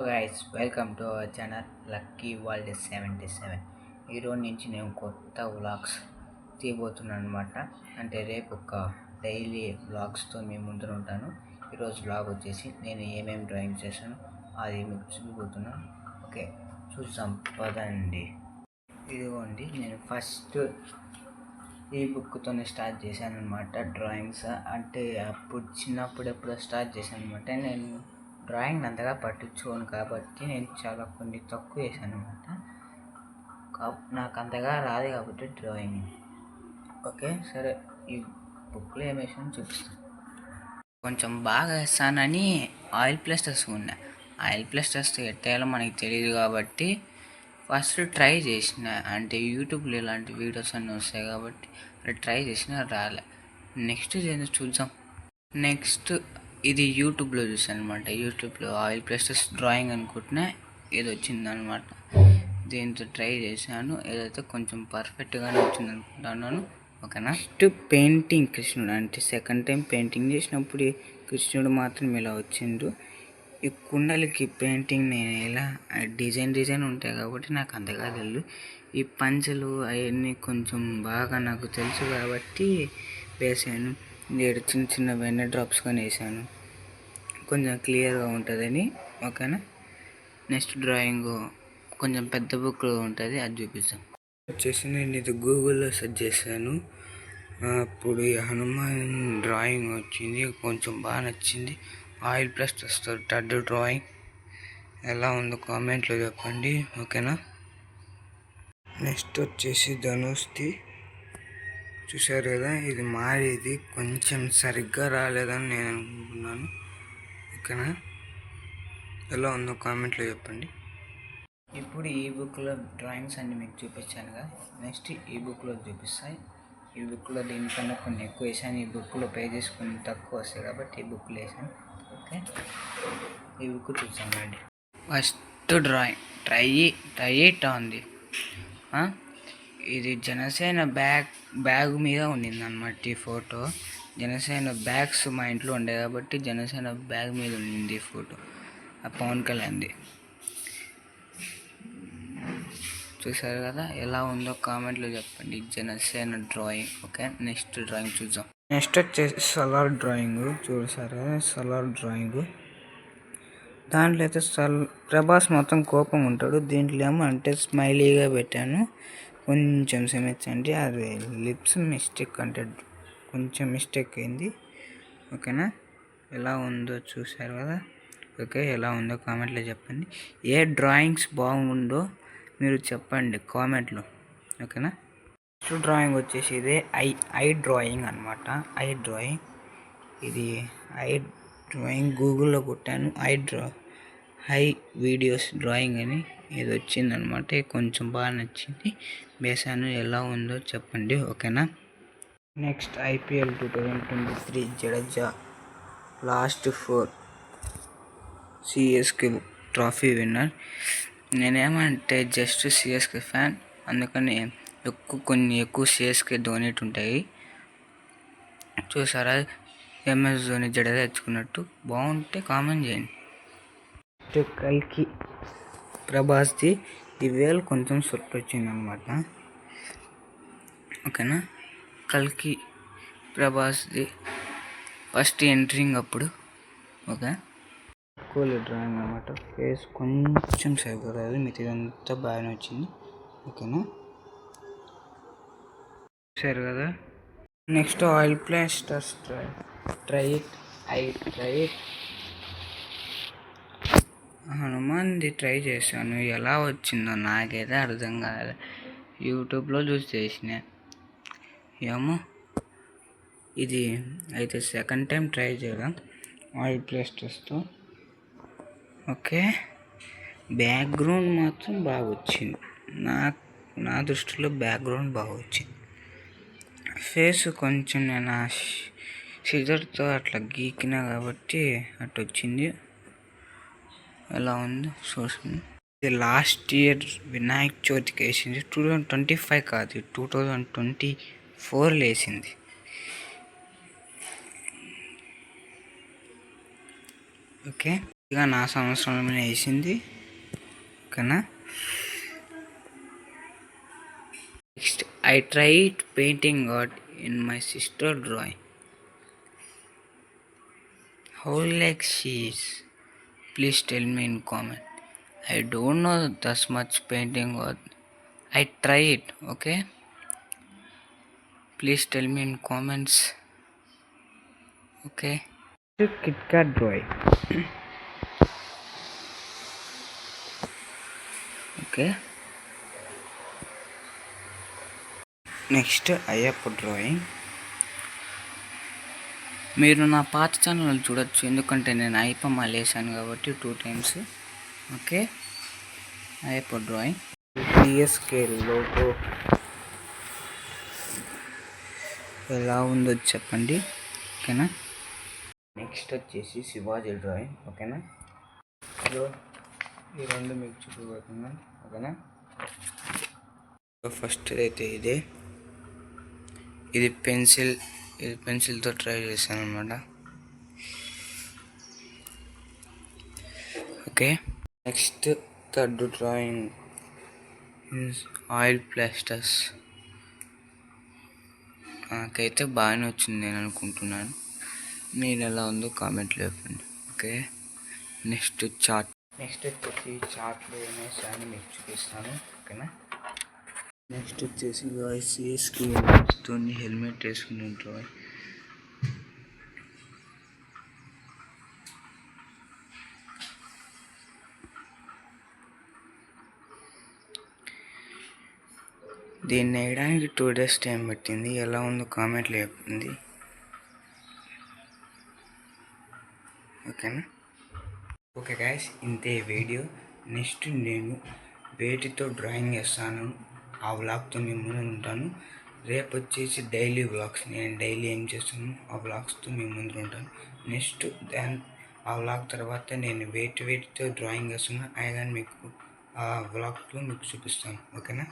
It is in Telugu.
Guys welcome to our channel lucky world seventy seven ఈరోజు నుంచి నేను కొత్త వ్లాగ్స్ తీయబోతున్నాను అనమాట అంటే రేపు ఒక డైలీ వ్లాగ్స్తో మీ ముందర ఉంటాను. ఈరోజు వ్లాగ్ వచ్చేసి నేను ఏమేమి డ్రాయింగ్ చేశాను అది మీకు చూపిపోతున్నాను ఓకే చూసాం పదండి. ఇదిగోండి నేను ఫస్ట్ ఈ బుక్తోనే స్టార్ట్ చేశాను అనమాట డ్రాయింగ్స్ అంటే అప్పుడు చిన్నప్పుడు ఎప్పుడో స్టార్ట్ చేశాను అనమాట నేను డ్రాయింగ్ అంతగా పట్టించుకోను కాబట్టి నేను చాలా కొన్ని తక్కువ వేసాను అనమాట నాకు అంతగా రాదు కాబట్టి డ్రాయింగ్. ఓకే సరే ఈ బుక్లో ఏం వేసాను చూపిస్తాను కొంచెం బాగా వేస్తానని ఆయిల్ ప్లాస్టర్స్ ఉన్నాయి ఆయిల్ ప్లాస్టర్స్ ఎట్టేయాలో మనకి తెలియదు కాబట్టి ఫస్ట్ ట్రై చేసిన అంటే యూట్యూబ్లో ఇలాంటి వీడియోస్ అన్నీ వస్తాయి కాబట్టి ట్రై చేసిన రాలే. నెక్స్ట్ చూద్దాం. నెక్స్ట్ ఇది యూట్యూబ్లో చూసాను అనమాట యూట్యూబ్లో ఆయిల్ ప్లస్టర్స్ డ్రాయింగ్ అనుకుంటున్నా ఇది వచ్చిందనమాట. దీంతో ట్రై చేశాను. ఏదైతే కొంచెం పర్ఫెక్ట్గానే వచ్చింది అనుకుంటున్నాను ఓకేనా? నెక్స్ట్ పెయింటింగ్ కృష్ణుడు. అంటే సెకండ్ టైం పెయింటింగ్ చేసినప్పుడు కృష్ణుడు మాత్రం ఇలా వచ్చిండు. ఈ కుండలకి పెయింటింగ్ నేను ఇలా డిజైన్ డిజైన్ ఉంటాయి కాబట్టి నాకు అంతగా తెలియదు ఈ పంచలు అవన్నీ కొంచెం బాగా నాకు తెలుసు కాబట్టి వేసాను. ఇక్కడ చిన్న చిన్న వెన్న డ్రాప్స్ కానీ వేసాను. కొంచెం క్లియర్గా ఉంటుందని ఓకేనా? నెక్స్ట్ డ్రాయింగ్ కొంచెం పెద్ద బుక్లో ఉంటుంది అది చూపిస్తాం వచ్చేసి నేను ఇది గూగుల్లో సెర్చ్ చేశాను. అప్పుడు ఈ హనుమాన్ డ్రాయింగ్ వచ్చింది కొంచెం బాగా నచ్చింది. ఆయిల్ ప్లస్ వస్తారు టడ్ డ్రాయింగ్ ఎలా ఉందో కామెంట్లో చెప్పండి ఓకేనా? నెక్స్ట్ వచ్చేసి ధనుష్ది. చూశారు కదా ఇది మారేది కొంచెం సరిగ్గా రాలేదని నేను అనుకుంటున్నాను ఇక్కడ ఎలా ఉందో కామెంట్లో చెప్పండి ఇప్పుడు ఈ బుక్లో డ్రాయింగ్స్ అన్ని మీకు చూపించాను కదా నెక్స్ట్ ఈ బుక్లో చూపిస్తాయి ఈ బుక్లో దీనికన్నా కొన్ని ఎక్కువ వేసాను ఈ బుక్లో పేజెస్ కొన్ని తక్కువ వస్తాయి కాబట్టి ఈ బుక్లో వేసాను ఓకే ఈ బుక్ చూసామండి first drawing try try it ఉంది ఇది జనసేన బ్యాగ్ బ్యాగ్ మీద ఉండింది అనమాట ఈ ఫోటో. జనసేన బ్యాగ్స్ మా ఇంట్లో ఉండే కాబట్టి జనసేన బ్యాగ్ మీద ఉండింది ఈ ఫోటో. ఆ పవన్ కళ్యాణ్ది. చూసారు కదా ఎలా ఉందో కామెంట్లో చెప్పండి. Janasena drawing okay? Next drawing చూద్దాం. నెక్స్ట్ వచ్చేసి సలార్ డ్రాయింగ్. చూసారా కదా సలార్ డ్రాయింగ్. దాంట్లో అయితే సల్ ప్రభాస్ మొత్తం కోపం ఉంటాడు. దీంట్లో ఏమో అంటే స్మైలీగా పెట్టాను. కొంచెం క్షమించండి అది లిప్స్ మిస్టేక్ అంటే కొంచెం మిస్టేక్ అయింది. ఓకేనా? ఎలా ఉందో చూశారు కదా? ఓకే ఎలా ఉందో కామెంట్లో చెప్పండి. ఏ డ్రాయింగ్స్ బాగుందో మీరు చెప్పండి కామెంట్లో. ఓకేనా? నెక్స్ట్ డ్రాయింగ్ వచ్చేసి ఇదే ఐ ఐ డ్రాయింగ్ అనమాట ఐ డ్రాయింగ్. ఇది ఐ డ్రాయింగ్ గూగుల్లో కొట్టాను. Eye draw high videos drawing అని. ఇది వచ్చిందనమాట కొంచెం బాగా నచ్చింది. బేసాను ఎలా ఉందో చెప్పండి ఓకేనా? Next IPL two thousand twenty three Jadeja last four CSK trophy winner. నేనేమంటే just CSK fan అందుకని ఎక్కువ కొన్ని ఎక్కువ సిఎస్కే డొనేట్ ఉంటాయి. చూసారా ఎంఎస్ ధోని జడేజా తెచ్చుకున్నట్టు. బాగుంటే కామెంట్ చేయండి. కల్కి ప్రభాస్ది దివ్యాలు కొంచెం సొట్టు వచ్చింది అనమాట ఓకేనా? కల్కి ప్రభాస్ది ఫస్ట్ ఎంట్రింగ్ అప్పుడు. ఓకే? కూల్ డ్రాయింగ్ అనమాట ఫేస్ కొంచెం సరిగ్గా మిగతాదంతా బాగానే వచ్చింది. ఓకేనా? సరే కదా? Next oil plasters try try it I try it. హనుమాన్ది try చేశాను. ఎలా వచ్చిందో నాకైతే అర్థం కాలేదు. యూట్యూబ్లో చూసి చేసిన. ఏమో. ఇది అయితే సెకండ్ టైం ట్రై చేయడం ఆయిల్ ప్లేస్టర్స్తో. ఓకే. బ్యాక్గ్రౌండ్ మాత్రం బాగా వచ్చింది. నా నా దృష్టిలో బ్యాక్గ్రౌండ్ బాగా వచ్చింది. ఫేస్ కొంచెం నేను సిజర్తో అట్లా గీకినా కాబట్టి అటు వచ్చింది ఎలా ఉంది? చూసింది ఇది లాస్ట్ ఇయర్ వినాయక చవితికి వేసింది. టూ థౌజండ్ ట్వంటీ ఫైవ్ కాదు టూ థౌజండ్ ట్వంటీ ఫోర్లో వేసింది. ఓకే ఇక నా సంవత్సరంలో వేసింది. ఓకేనా next I tried painting god in my sister drawing how like she's please tell me in comment. I don't know this much painting or i try it okay? Please tell me in comments okay? Kitkat boy okay. Next i have a drawing. మీరు నా పాత ఛానల్ చూడొచ్చు. ఎందుకంటే నేను ఐపమ్ మాల కాబట్టి two times. Okay? Ayyappa drawing. DSK logo. ఎలా ఉందో చెప్పండి. ఓకేనా? నెక్స్ట్ వచ్చేసి శివాజీ డ్రాయింగ్. ఓకేనా? ఇదిగో ఈ రెండు మీకు చూపిపోతున్నాను ఓకేనా? ఫస్ట్ అయితే ఇదే. ఇది పెన్సిల్ ఇది పెన్సిల్తో ట్రై చేశాను అనమాట okay. Next third drawing oil plasters. నాకైతే బాగానే వచ్చింది నేను అనుకుంటున్నాను. మీరు ఎలా ఉందో కామెంట్లో చెప్పండి. ఓకే. నెక్స్ట్ చార్ట్ నెక్స్ట్ వచ్చేసి చార్ట్లో ఏమేసాను మీకు చూపిస్తాను. ఓకేనా? నెక్స్ట్ వచ్చేసి గాయస్ సిఎస్కి తోని హెల్మెట్ వేసుకుని ఉంటాయి దీన్ని వేయడానికి టూ డేస్ టైం పట్టింది. ఎలా ఉందో కామెంట్లో చెప్పింది ఓకేనా? ఓకే గాయస్ ఇంతే వీడియో. నెక్స్ట్ నేను వేటితో డ్రాయింగ్ వేస్తాను ఆ వ్లాగ్తో మేము ముందు ఉంటాను. రేపు వచ్చేసి డైలీ వ్లాగ్స్ నేను డైలీ ఏం చేస్తాను? ఆ వ్లాగ్స్తో మేము ముందు ఉంటాను. నెక్స్ట్ దాని ఆ వ్లాగ్ తర్వాత నేను వేటి వేటితో డ్రాయింగ్ వేస్తున్నా. ఆయన మీకు ఆ వ్లాగ్లో మీకు చూపిస్తాను. ఓకేనా?